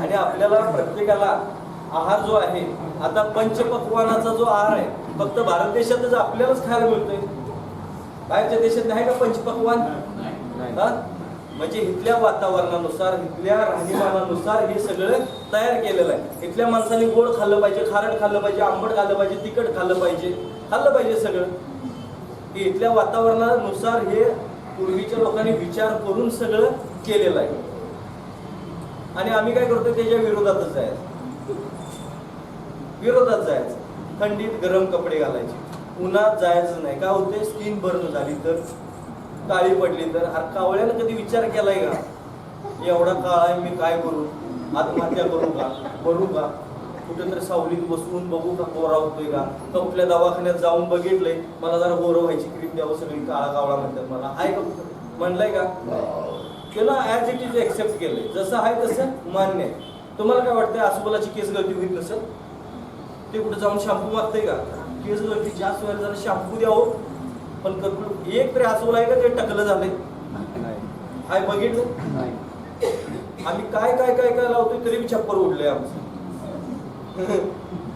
आणि आपल्याला प्रत्येकाला आहार जो आहे आता पंचपक्वानाचा जो आहार आहे फक्त भारत देशातच आपल्यालाच खायला मिळतोय. बाहेरच्या देशात नाही का पंचपक्वान? म्हणजे इथल्या वातावरणानुसार इथल्या राहणीमानानुसार हे सगळं तयार केलेलं आहे. इथल्या माणसाने गोड खाल्लं पाहिजे खारट खाल्लं पाहिजे आंबट खाल्लं पाहिजे तिखट खाल्लं पाहिजे खाल्लं पाहिजे सगळं. की इथल्या वातावरणानुसार हे पूर्वीच्या लोकांनी विचार करून सगळं केलेलं आहे. आणि आम्ही काय करतो त्याच्या विरोधातच जायचं विरोधात जायचं. थंडीत गरम कपडे घालायचे. उन्हात जायचं नाही. का होते स्किन बर्न झाली तर. काळी पडली तर. अरे कावळ्यानं कधी विचार केलाय का? एवढा काळा आहे मी काय करू? आत्महत्या करू का? करू का? कुठेतरी सावलीत बसवून बघू का गोरा होतोय का? कुठल्या दवाखान्यात जाऊन बघितलंय. मला जरा गोरं व्हायची क्रीम द्यावं सगळी काळा कावळा म्हणतात मला. आहे का म्हणलंय का? त्याला ऍज इट इज एक्सेप्ट केलं जसं आहे तसं मान्य आहे. तुम्हाला काय वाटतं आसोबालाची केस गळती होईल नसेल ते कुठे जाऊन शॅम्पू मागतंय का? केस गळती जास्त व्हायला झालं शॅम्पू द्यावं हो. पण कपडे एक तरी आसोला आहे का ते टकलं झालंय. हाय बघितलं? आम्ही काय काय काय काय लावतोय तरी बी छप्पर उडलंय आमचं.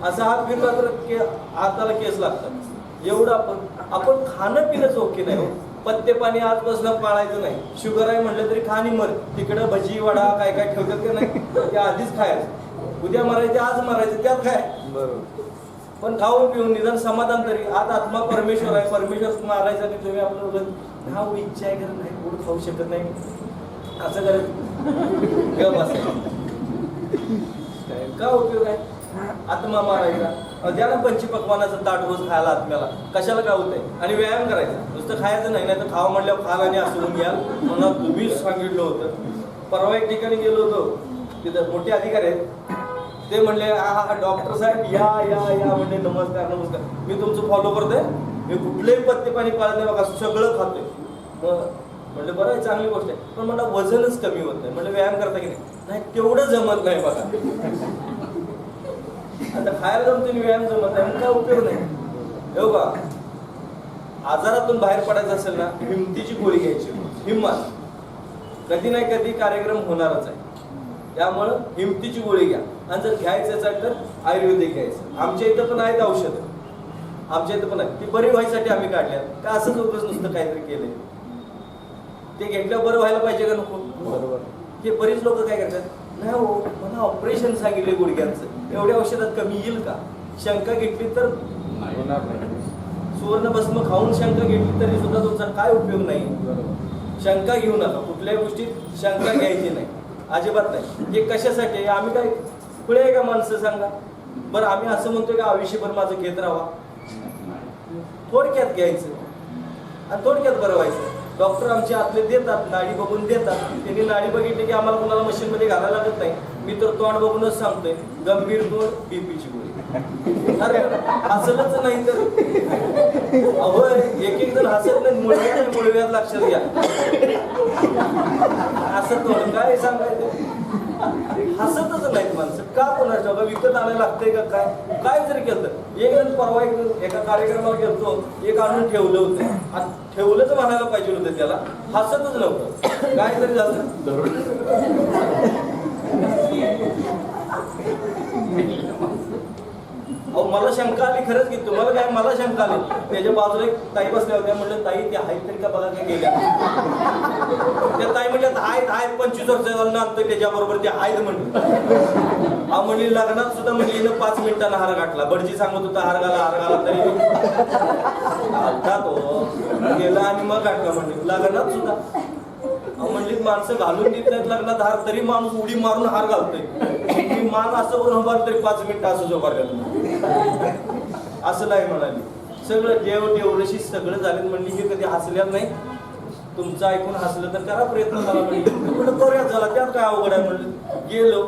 असा हात फिरला तर के हाताला केस लागतात. एवढं आपण आपण खाणं पिणं ओके नाही हो. पत्ते पाणी आजपासून पाळायचं नाही. शुगर आहे म्हटलं तरी खा मर. तिकडं भजी वडा काय काय ठेवतात का नाही? ते आधीच खायचं. उद्या मरायचे आज मरायचं त्यात काय? पण खाऊन पिऊन निदान समाधान तरी. आज आत्मा परमेश्वर आहे. परमेश्वर मारायचा आणि तुम्ही आपलं हा इच्छा आहे का नाही? गोड खाऊ शकत नाही? असं करत. बसायचं. का उपयोग आहे? आत्मा मारायचा. द्या ना पंचपक्वानाचं ताट रोज खायला आत्म्याला कशाला काय होतंय? आणि व्यायाम करायचा. नुसतं खायचं नाही नाही तर खावं म्हटल्यावर खाल आणि असं घ्या. म्हणून तुम्हीच सांगितलं होतं. परवा एक ठिकाणी गेलो होतो. तिथं मोठे अधिकारी आहेत. ते म्हणले हा डॉक्टर साहेब या या या म्हणले नमस्कार नमस्कार. मी तुमचं फॉलो करतोय. मी कुठलेही पत्ते पाणी पाळत नाही बघा सगळं खातोय. मग म्हणलं बरं आहे चांगली गोष्ट आहे. पण मला वजनच कमी होत नाही म्हणलं व्यायाम करता की नाही? नाही तेवढं जमत नाही बघा. आता खायला जमतो आणि व्यायाम जमत नाही काय उपयोग नाही. हो का आजारातून बाहेर पडायचं असेल ना हिमतीची गोळी घ्यायची. हिंमत कधी नाही कधी कार्यक्रम होणारच आहे. त्यामुळं हिमतीची गोळी घ्या. आणि जर घ्यायचं असेल तर आयुर्वेदिक घ्यायचं. आमच्या इथं पण आहेत औषधं. आमच्या इथं पण आहे ती बरी व्हायसाठी आम्ही काढल्या का असंच उगाच नुसतं काहीतरी केलंय? ते घेतल्यावर बरं व्हायला पाहिजे का नको? बरोबर. ते बरीच लोक काय करतात? नाही हो मला ऑपरेशन सांगितले गुडघ्यांचं. एवढ्या औषधात कमी येईल का? शंका घेतली तर सुवर्ण भस्म खाऊन शंका घेतली तरी सुद्धा तुमचा काय उपयोग नाही. शंका घेऊ नका. कुठल्याही गोष्टीत शंका घ्यायची नाही. अजिबात नाही. हे कशासाठी? आम्ही काय पुढे आहे का माणसं सांगा? बरं आम्ही असं म्हणतोय का आयुष्यभर माझं घेत राहावा थोडक्यात घ्यायचं. आणि थोडक्यात बरं व्हायचं. डॉक्टर आमचे आतले देतात नाडी बघून देतात. त्यांनी नाडी बघितली की आम्हाला कोणाला मशीन मध्ये घालायला लागत नाही. मी तर तोंड बघूनच सांगतोय गंभीर तोंड बीपीची गोळी. अरे हसलच नाही तर. अहो एक एक जण हसत नाही मुळव्यात मुळव्यात लक्षात घ्या. असं तोंड काय सांगायचं? हसतच नाहीत माणसं. का कोणाच्या का विकत आणायला लागतंय का काय? काय जरी केलं. एक जण परवा एक एका कार्यक्रमाला गेलतो. एक आणून ठेवलं होतं. ठेवलंच म्हणायला पाहिजे होतं त्याला. हसतच नव्हतं. काय तरी झालं अहो मला शंका आली खरंच की तुम्हाला काय मला शंका आली. त्याच्या बाजूला एक ताई बसल्या होत्या म्हणलं ताई ते आहेत तरी का बघा काय गेल्या त्या ताई म्हटल्या आहेत आहेत पंचवीस वर्ष झालं आणतोय त्याच्याबरोबर ते आहेत म्हणलं हा म्हणली लग्नात सुद्धा म्हणली हिनं पाच मिनिटांना हार गाठला बडजी सांगत होता हार घाला हार घाला तरी. घालता तो गेला आणि मग गाठला म्हणली? लग्नात सुद्धा. म्हणली माणसं घालून देत नाहीत लग्नात हार तरी माणूस उडी मारून हार घालतोय. मी मान असं करून उभार तरी पाच मिनिटं असं उभारलं असं नाही म्हणाली. सगळं देव देवरशी सगळं झालं म्हणली हे कधी हसल्यात नाही. तुमचं ऐकून हसलं तर करा प्रयत्न झाला म्हणलं झाला? त्यात काय अवघड आहे म्हणलं गेलो.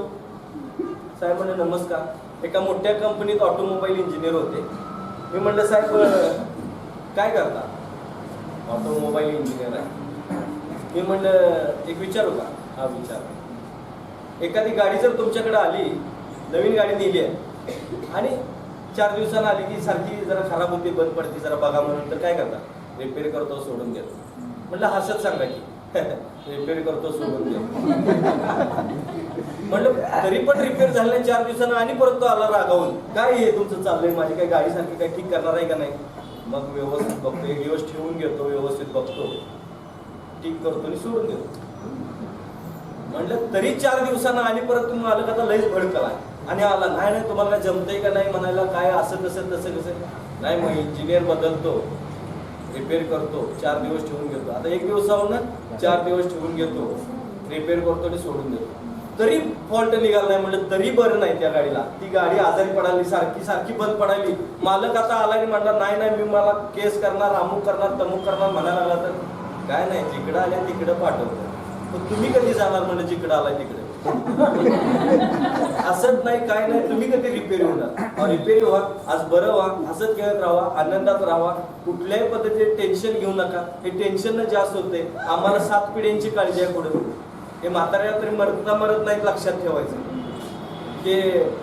साहेब म्हणले नमस्कार. एका मोठ्या कंपनीत ऑटोमोबाईल इंजिनियर होते. मी म्हणलं साहेब काय करता? ऑटोमोबाईल इंजिनियर आहे. मी म्हणलं एक विचारू का? हा विचार. एखादी गाडी जर तुमच्याकडे आली नवीन गाडी नेली आहे आणि चार दिवसानं आली की सारखी जरा खराब होते बंद पडते जरा बघा म्हणून तर काय करता? रिपेअर करतो सोडून घेतो म्हटलं हसत सांगा की. रिपेअर करतो सोडून घेतो म्हणलं तरी पण रिपेअर झालं चार दिवसानं आणि परत तो आला रागावून. काय हे तुमचं चाललंय? माझी काय गाडी सारखी काय ठीक करणार आहे का नाही? मग व्यवस्थित बघतो एक दिवस ठेवून घेतो व्यवस्थित बघतो. ठीक करतो आणि सोडून देतो. म्हणलं तरी चार दिवसानं आणि परत तुम्ही आलं का आता लईच भडकला आणि आला नाही नाही तुम्हाला जमतंय का नाही म्हणायला काय असं कसं तसं कसं नाही मग इंजिनियर बदलतो रिपेअर करतो चार दिवस ठेवून घेतो. आता एक दिवस जाऊन चार दिवस ठेवून घेतो रिपेअर करतो आणि सोडून देतो. तरी फॉल्ट निघाला नाही म्हणलं तरी बरं नाही त्या गाडीला. ती गाडी आजारी पडाली सारखी सारखी बंद पडाली. मालक आता आला आणि म्हणला नाही नाही मी मला केस करणार अमुक करणार तमुक करणार म्हणायला लागला तर. काय नाही जिकडं आले तिकडं पाठवतो. पण तुम्ही कधी जाणार म्हणजे जिकडं आलाय तिकडे? असंच नाही काय नाही तुम्ही कधी रिपेअर होणार रिपेअर व्हा आज बरं व्हा हसत खेळत राहा आनंदात राहा. कुठल्याही पद्धतीचे टेन्शन घेऊ नका. हे टेन्शन जास्त होते आम्हाला सात पिढ्यांची काळजी आहे पुढे. हे म्हाताऱ्याला तरी मरता मरत नाही लक्षात ठेवायचं. की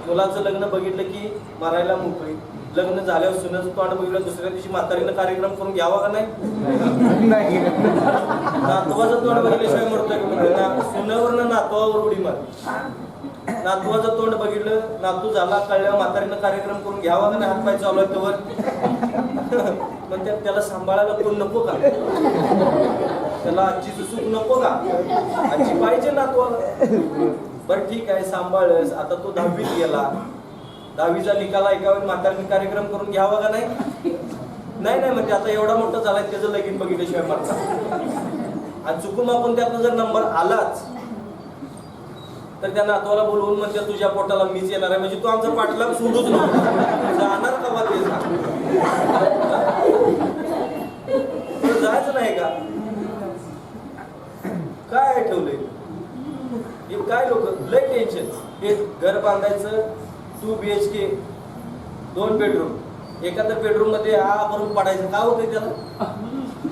मुलाचं लग्न बघितलं की मरायला मोकळी. लग्न झाल्यावर सुनाचं तोंड बघितलं दुसऱ्या दिवशी म्हातारीनं कार्यक्रम करून घ्यावा का नाही? नाही. नातवाचं तोंड बघितल्याशिवाय मरतोय सुनावरनं नातवावर उडी मार नातवाचं तोंड बघितलं नातू झाला कळल्यावर म्हातारीनं कार्यक्रम करून घ्यावा का नाही? हातपाय चालू आहे तोवर. पण त्या- त्याला सांभाळायला कोण नको का? त्याला आजची सुख नको का? आजची पाहिजे नातवाला बरं ठीक आहे सांभाळस आता तो दहावीत गेला. दहावीचा निकाल ऐकावा म्हातारीने कार्यक्रम करून घ्यावा का नाही? नाही नाही म्हणजे आता एवढा मोठा झालाय त्याचं लगीन बघितल्याशिवाय मारता आणि चुकून आपण त्यातनं जर नंबर आलाच तर त्या नातवाला बोलवून म्हणजे तुझ्या पोटाला मीच येणार आहे. म्हणजे तू आमचा पाठलाग सोडूच नको. जाणार का बा ते जायचं नाही का? काय ठेवलंय? काय लोक? लय टेन्शन हे घर बांधायचं टू बी एच के दोन बेडरूम एखाद्या बेडरूममध्ये हा भरून पडायचं. काय होतं त्याला?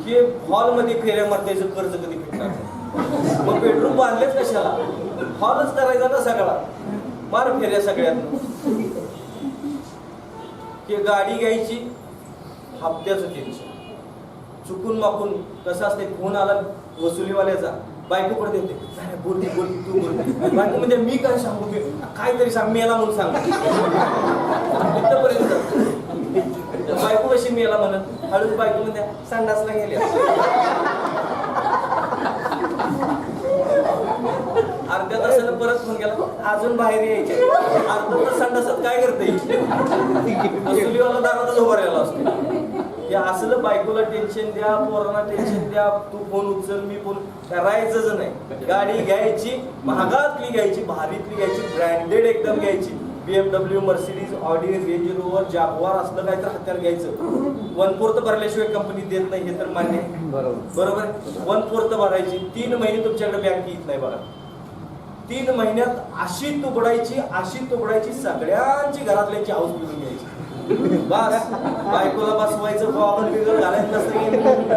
हे हॉलमध्ये फेऱ्या मारतायचं कर्ज कधी फिटणार मग बेडरूम बांधलेच कशाला? हॉलच करायचा ना सगळा. मार फेऱ्या सगळ्यात की गाडी घ्यायची हप्त्याचं टेन्शन चुकून माकून कसं असते फोन आला वसुलीवाल्याचा. बायको कडे देते "नाही, बोल बोल तू बोल बायको म्हणजे मी काय सांगू मी काहीतरी सांग मी याला म्हणून सांग. इथपर्यंत. बायको कशी मी याला म्हणत? हळूच बायको म्हणजे संडासला गेले. अर्ध्या तासानं परत फोन केला अजून बाहेर यायचे अर्धा तास संडासात काय करते? वसुलीवाला दारातच उभा राहिला असतो. हे असलं बायकोला टेन्शन द्या पोरांना टेन्शन द्या तू फोन उचल मी फोन करायचंच नाही. गाडी घ्यायची महागातली घ्यायची भारीतली घ्यायची ब्रँडेड एकदम घ्यायची. BMW Mercedes Audi Range Rover Jaguar असलं काय तर हत्यार घ्यायचं. वन फोर्थ भरल्याशिवाय कंपनी देत नाही हे तर मान्य. बरोबर. बरोबर? वन फोर्थ भरायची. तीन महिने तुमच्याकडे बँक येत नाही बघा. तीन महिन्यात अशी तुबडायची अशी तुबडायची सगळ्यांची घरातल्यांची हाऊस पिळून घ्यायची बस. बायकोला बसवायचं गॉगल बिगल घालायचं नसतं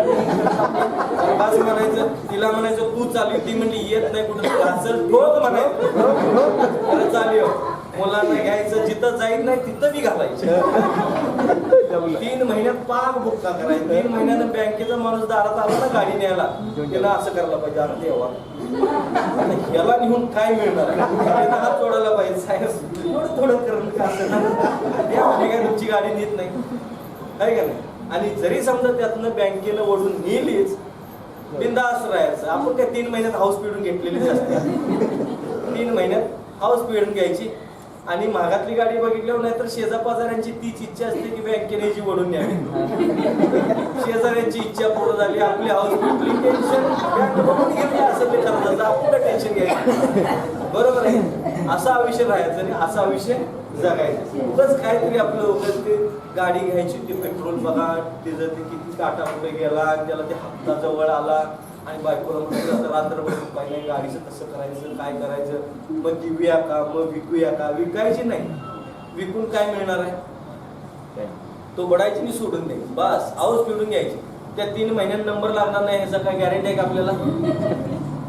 बस म्हणायचं तिला म्हणायचं तू चालू ती म्हणली येत नाही कुठं घासल ठोक म्हणायचं. चालू हो. मुलांना घ्यायचं जिथं जाईल नाही तिथं बी घालायचं. तीन महिन्यात पाक बुक्का करायचं. तीन महिन्यानं बँकेचा माणूस दारात आला ना गाडी न्यायला. त्याला असं करायला पाहिजे अरे देवा. आता ह्याला निघून काय मिळणार? हात जोडायला पाहिजे साहेब. थोडं थोडं करून का म्हणजे काय तुमची गाडी नेत नाही. आहे का नाही? आणि जरी समजा त्यातनं बँकेनं ओढून नेलीच बिंदास राहायचं. आपण काय तीन महिन्यात हाऊस पिढून घेतलेलीच असते. तीन महिन्यात हाऊस पिढून घ्यायची. आणि मागातली गाडी बघितल्यावर नाही तर तीच इच्छा असते की बँकेने जी ओढून न्यावी. शेजाऱ्यांची इच्छा पूर्ण झाली आपली हाऊस कुठली टेन्शन बँक बघून घेतली असं ते कर्जाचं आपलं टेन्शन घ्यायचं बरोबर आहे? असा विषय राहायचं आणि असा विषय जगायचं. उगाच काहीतरी आपलं उगाच ते गाडी घ्यायची ते पेट्रोल बघा त्याचं ते किती काटा पुढे गेला त्याला ते हप्ता जवळ आला आणि बायकोला म्हटलं आता रात्रभर झोपाय नाही गाडीचं कसं करायचं काय करायचं? मग ती विया का? मग विकूया का? विकायची नाही. विकून काय मिळणार आहे? तो बडायची मी सोडून दे बस हाऊस पिडून घ्यायची. त्या तीन महिन्यात नंबर लागणार नाही ह्याचा काय गॅरंटी आहे का आपल्याला?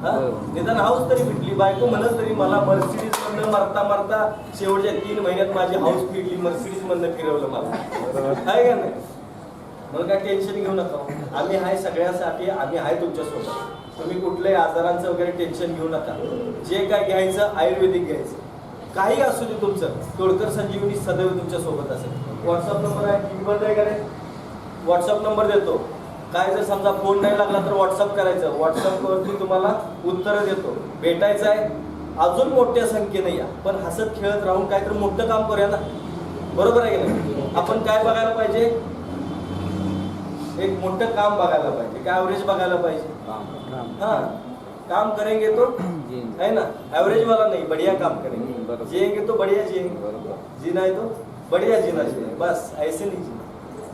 हा? निदान हाऊस तरी पिटली बायको म्हणत तरी मला मर्सिडीज मधनं मरता मरता शेवटच्या तीन महिन्यात माझी हाऊस पिटली मर्सिडीज मधनं फिरवलं मला. आहे का नाही? म्हणून काय टेन्शन घेऊ नका. आम्ही आहे सगळ्यासाठी आम्ही आहे तुमच्यासोबत. तुम्ही कुठल्याही आजारांचं वगैरे टेन्शन घेऊ नका. जे काय घ्यायचं आयुर्वेदिक घ्यायचं. काही असू दे तुमचं. तोडकर संजीवनी सदैव तुमच्यासोबत असेल. व्हॉट्सअप नंबर आहे किंमत आहे का नाही व्हॉट्सअप नंबर देतो. काय जर समजा फोन नाही लागला तर व्हॉट्सअप करायचं. व्हॉट्सअपवरती तुम्हाला उत्तरं देतो. भेटायचं आहे. अजून मोठ्या संख्येने या. पण हसत खेळत राहून काहीतरी मोठं काम करूया ना. बरोबर आहे की नाही? आपण काय बघायला पाहिजे? एक मोठं काम बघायला पाहिजे काय ॲव्हरेज बघायला पाहिजे. हाँ. काम करेंगे तो है ना? एवरेज वाला नहीं बढ़िया काम करेंगे। जिएंगे तो बढ़िया जिएंगे. जीना है तो बढ़िया जीना चाहिए बस ऐसे नाही जीना.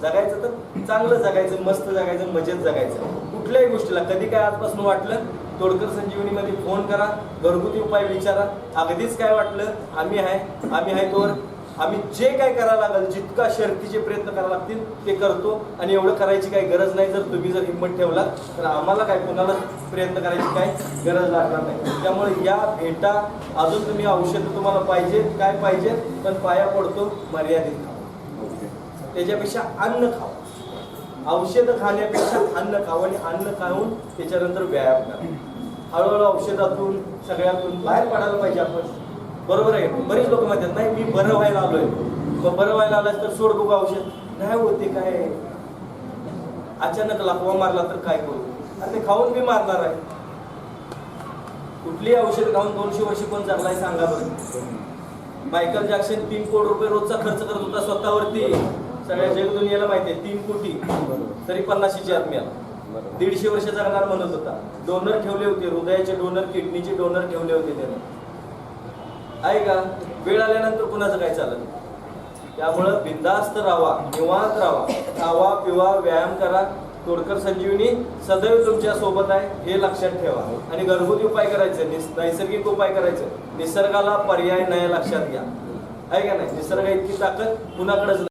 जगायचं तर चांगलं जगायचं मस्त जगायचं मजेत जगायचं. कुठल्याही गोष्टीला कधी काय आजपासून वाटलं तोडकर संजीवनीमध्ये फोन करा घरगुती उपाय विचारा. अगदीच काय वाटलं आम्ही आहे आम्ही आहे तोवर. आम्ही जे काय करायला लागेल जितका शर्तीचे प्रयत्न करावे लागतील ते करतो. आणि एवढं करायची काही गरज नाही जर तुम्ही जर हिंमत ठेवला तर आम्हाला काय कोणाला प्रयत्न करायची काय गरज लागणार नाही. त्यामुळे या भेटा अजून तुम्ही औषधं तुम्हाला पाहिजे काय पाहिजे पण पाया पडतो मर्यादित खावा. त्याच्यापेक्षा अन्न खावा. औषधं खाण्यापेक्षा अन्न खावं आणि अन्न खाऊन त्याच्यानंतर व्यायाम करा. हळूहळू औषधातून सगळ्यातून बाहेर पडायला पाहिजे आपण. बरोबर आहे. बरेच लोक म्हणतात नाही मी बरं व्हायला आलोय. मग बरं व्हायला आलास तर सोड बघू औषध. नाही होते काय अचानक लाकवा मारला तर काय करू? आणि ते खाऊन मी मारणार आहे. कुठली औषध खाऊन दोनशे वर्ष कोण चाललाय सांगा बरं? मायकल जॅक्सन तीन कोटी रुपये रोजचा खर्च करत होता स्वतःवरती. सगळ्या जगदुनियाला माहिती आहे तीन कोटी. तरी पन्नाशीची आत्म्याला दीडशे वर्ष जगणार म्हणत होता. डोनर ठेवले होते हृदयाचे डोनर किडनीचे डोनर ठेवले होते त्याने. आहे का वेळ आल्यानंतर कुणाचं काय चालत त्यामुळं बिंदास्त राहा निवांत राहा. खावा पिवा व्यायाम करा. तोडकर संजीवनी सदैव तुमच्यासोबत आहे हे लक्षात ठेवा. आणि घरगुती उपाय करायचे नैसर्गिक उपाय करायचे. निसर्गाला पर्याय नाही लक्षात घ्या. आहे का नाही? निसर्ग इतकी ताकद कुणाकडेच